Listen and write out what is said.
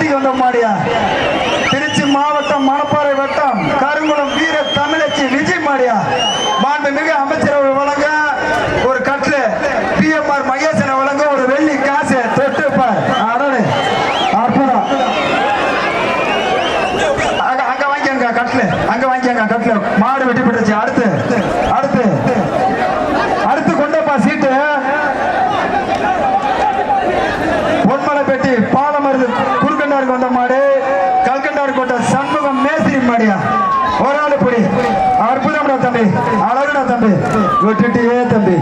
ஆட்டி கொண்டோமாடியா திருச்சி மாவட்டம் மணப்பாறை வட்டம் கருங்குளம் வீர தமிழச்சி விஜய் மாடியா மாண்புமிகு அமைச்சர் அவர்கள் வழங்க ஒரு கட்லு பி எம் ஆர் மகேசனை வழங்க ஒரு வெள்ளி காசு தொட்டு பார். அடனு அற்புதம். அங்க வாங்கிக்கங்க கட்லு அங்க வாங்கிக்கங்க கட்லு மாடு வெட்டி போட்டுச்சு அடுத்து கல்கண்டார் கோட்டை சண்முகம் மேஸ்திரி மாடியா. ஒரு ஆள் இப்படி அற்புதம்டா தம்பி. அழகுடா தம்பி. விட்டுட்டியே தம்பி.